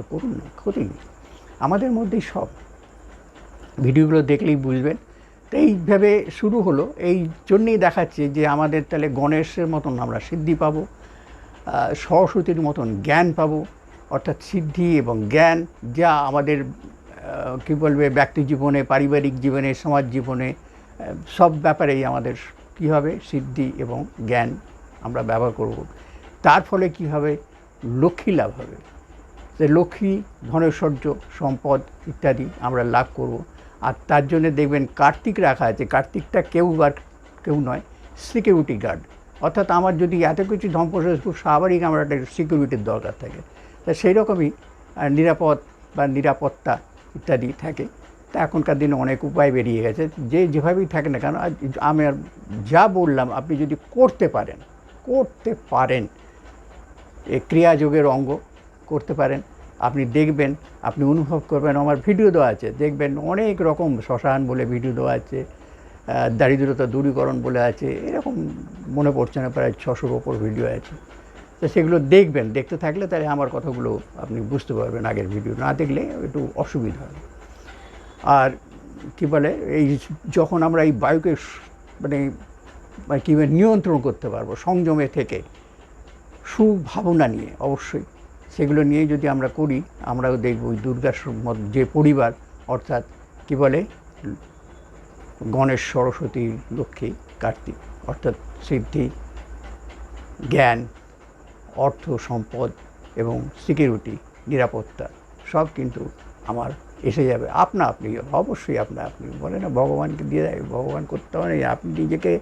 করুন না নেই আমাদের মধ্যেই সব। ভিডিওগুলো দেখলেই বুঝবেন। তো এইভাবে শুরু হলো। এই জন্যেই দেখাচ্ছে যে আমাদের তাহলে গণেশের মতন আমরা সিদ্ধি পাব সরস্বতীর মতন জ্ঞান পাবো, অর্থাৎ সিদ্ধি এবং জ্ঞান যা আমাদের কী বলবে, ব্যক্তি জীবনে, পারিবারিক জীবনে, সমাজ জীবনে সব ব্যাপারেই আমাদের কী হবে? সিদ্ধি এবং জ্ঞান আমরা ব্যবহার করব। তার ফলে কী হবে? লক্ষ্মী লাভ হবে। যে লক্ষ্মী, ধনৈশ্বর্য, সম্পদ ইত্যাদি আমরা লাভ করব। আর তার জন্য দেখবেন কার্তিক রাখা আছে। কার্তিকটা কেউ আর কেউ নয় সিকিউরিটি গার্ড অর্থাৎ আমার যদি এত কিছু ধ্বংস খুব স্বাভাবিক আমার একটা সিকিউরিটির দরকার থাকে। তা সেই রকমই নিরাপদ বা নিরাপত্তা ইত্যাদি থাকে। তা এখনকার দিনে অনেক উপায় বেরিয়ে গেছে। যে যেভাবেই থাকে না কেন আমি যা বললাম, আপনি যদি করতে পারেন করতে পারেন এই ক্রিয়াযোগের অঙ্গ। করতে পারেন। আপনি দেখবেন, আপনি অনুভব করবেন, আমার ভিডিও দেওয়া আছে, দেখবেন অনেক রকম শ্মশান বলে ভিডিও দেওয়া আছে দারিদ্রতা দূরীকরণ বলে আছে, এরকম মনে পড়ছে না, প্রায় ছশোর ওপর ভিডিও আছে। তো সেগুলো দেখবেন, দেখতে থাকলে তাহলে আমার কথাগুলো আপনি বুঝতে পারবেন আগের ভিডিও। না দেখলে একটু অসুবিধা হবে। আর কী বলে, এই যখন আমরা এই বায়ুকে মানে মানে কী নিয়ন্ত্রণ করতে পারব, সংযমে থেকে, সুভাবনা নিয়ে, অবশ্যই। সেগুলো নিয়ে যদি আমরা করি, আমরাও দেখব ওই দুর্গার যে পরিবার, অর্থাৎ কি বলে, গণেশ, সরস্বতী, লক্ষ্মী, কার্তিক, অর্থাৎ সিদ্ধি, জ্ঞান, অর্থ, সম্পদ এবং সিকিউরিটি, নিরাপত্তা, সব কিন্তু আমার এসে যাবে। আপনা আপনি, অবশ্যই আপনা আপনি, বলে না, ভগবানকে দিয়ে দেয়, ভগবান করতে হবে আপনি নিজেকে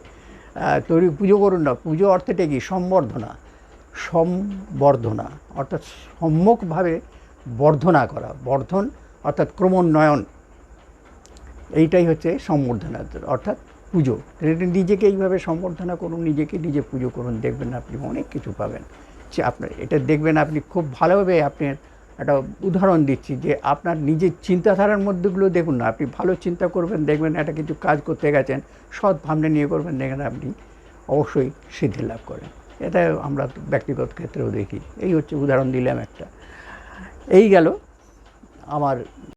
তৈরি, পুজো করুন না, পুজো অর্থটা কি? সম্বর্ধনা। সম্বর্ধনা, অর্থাৎ সম্যকভাবে বর্ধনা করা, বর্ধন অর্থাৎ ক্রমোন্নয়ন। এইটাই হচ্ছে সম্বর্ধনা, অর্থাৎ পুজো। নিজেকে এইভাবে সম্বর্ধনা করুন, নিজেকে নিজে পুজো করুন, দেখবেন আপনি অনেক কিছু পাবেন। যে আপনার এটা দেখবেন আপনি খুব ভালোভাবে আপনার একটা উদাহরণ দিচ্ছি যে আপনার নিজের চিন্তাধারার মধ্যেগুলো দেখুন না, আপনি ভালো চিন্তা করবেন, দেখবেন একটা কিছু কাজ করতে গেছেন সৎ ভাবনা নিয়ে করবেন, দেখবেন আপনি অবশ্যই সিদ্ধি লাভ করেন। এটা আমরা ব্যক্তিগত ক্ষেত্রেও দেখি। এই হচ্ছে উদাহরণ দিলাম একটা। এই গেল আমার